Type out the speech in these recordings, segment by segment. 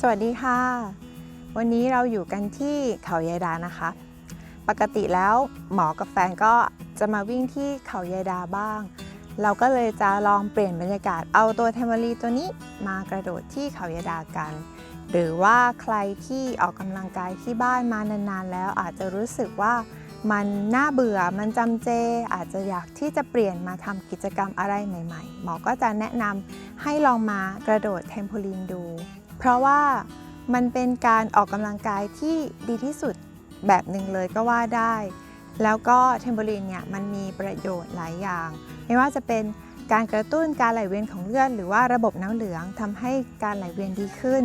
สวัสดีค่ะ วันนี้เราอยู่กันที่เขายายดานะคะ ปกติแล้วหมอกับแฟนก็จะมาวิ่งที่เขายายดาบ้าง เราก็เลยจะลองเปลี่ยนบรรยากาศเอาตัวเทมเบอรีตัวนี้มากระโดดที่เขายายดากัน หรือว่าใครที่ออกกำลังกายที่บ้านมานานๆ แล้วอาจจะรู้สึกว่ามันน่าเบื่อ มันจำเจ อาจจะอยากที่จะเปลี่ยนมาทำกิจกรรมอะไรใหม่ ๆ หมอก็จะแนะนำให้ลองมากระโดดเทมโพลีนดู ราะว่ามันเป็นการออกกำลังกายที่ดีที่สุดแบบหนึ่งเลยก็ว่าได้ แล้วก็เทมโบลีนเนี่ยมันมีประโยชน์หลายอย่าง ไม่ว่าจะเป็นการกระตุ้นการไหลเวียนของเลือดหรือว่าระบบน้ำเหลืองทำให้การไหลเวียนดีขึ้น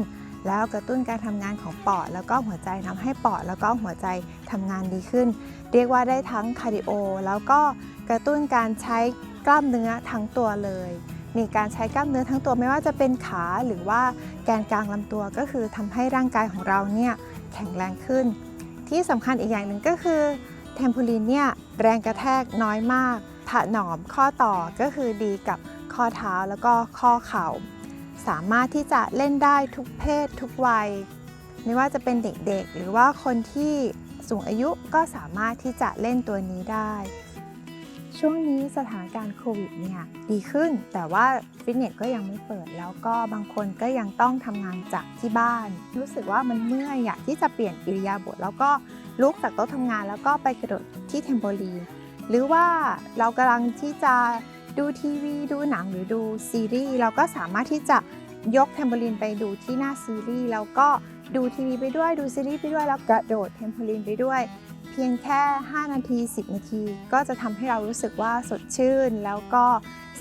แล้วกระตุ้นการทำงานของปอด แล้วก็หัวใจทำให้ปอด แล้วก็หัวใจทำงานดีขึ้น เรียกว่าได้ทั้งคาร์ดิโอแล้วก็กระตุ้นการใช้กล้ามเนื้อทั้งตัวเลย มีการใช้กล้ามเนื้อทั้งตัวไม่ว่าจะเป็นขาหรือว่าแกนกลางลำตัวก็คือทำให้ร่างกายของเราเนี่ยแข็งแรงขึ้น ที่สำคัญอีกอย่างหนึ่งก็คือเทมโพลีนเนี่ยแรงกระแทกน้อยมากถนอมข้อต่อก็คือดีกับข้อเท้าแล้วก็ข้อเข่า สามารถที่จะเล่นได้ทุกเพศทุกวัย ไม่ว่าจะเป็นเด็กๆ หรือว่าคนที่สูงอายุก็สามารถที่จะเล่นตัวนี้ได้ ช่วงนี้สถานการณ์โควิดเนี่ยดีขึ้น แต่ว่าฟิตเนสก็ยังไม่เปิด แล้วก็บางคนก็ยังต้องทำงานจากที่บ้าน รู้สึกว่ามันเมื่อยอยากที่จะเปลี่ยนอิริยาบถแล้วก็ลุกจากโต๊ะทำงาน แล้วก็ไปกระโดดที่เทมโบลีนหรือว่าเรากำลังที่จะดูทีวี ดูหนังหรือดูซีรีส์เราก็สามารถที่จะยกเทมโบลีนไปดูที่หน้าซีรีส์แล้วก็ดูทีวีไปด้วยดูซีรีส์ไปด้วยแล้วกระโดดเทมโบลีนไปด้วย เพียงแค่ 5 นาที 10 นาที ก็จะทำให้เรารู้สึกว่าสดชื่น แล้วก็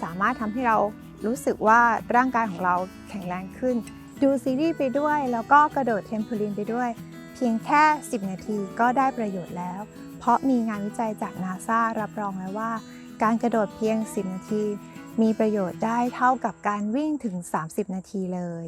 สามารถทำให้เรารู้สึกว่าร่างกายของเราแข็งแรงขึ้น ดูซีรีส์ไปด้วย แล้วก็กระโดดเทมโพลีนไปด้วย เพียงแค่ 10 นาทีก็ได้ประโยชน์แล้ว เพราะมีงานวิจัยจากนาซารับรองแล้วว่า การกระโดดเพียง 10 นาที มีประโยชน์ได้เท่ากับการวิ่งถึง 30 นาทีเลย